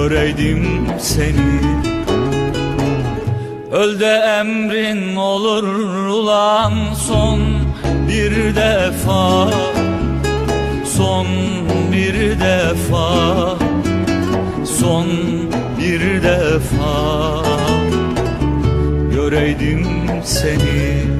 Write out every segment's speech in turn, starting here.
Göreydim seni. Öl de emrin olur ulan son bir defa. Son bir defa. Son bir defa. Göreydim seni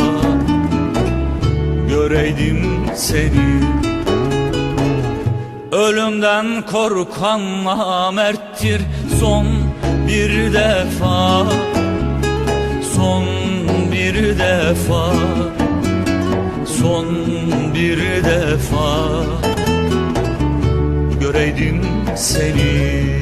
göreydim seni. Ölümden korkan namerttir son bir defa. Son bir defa. Son bir defa. Göreydim seni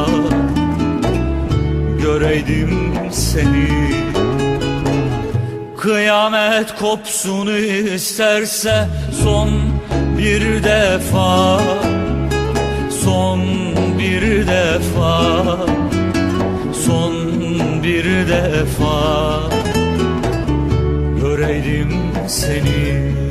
göreydim seni. Kıyamet kopsun isterse son bir defa Son bir defa Son bir defa. Göreydim seni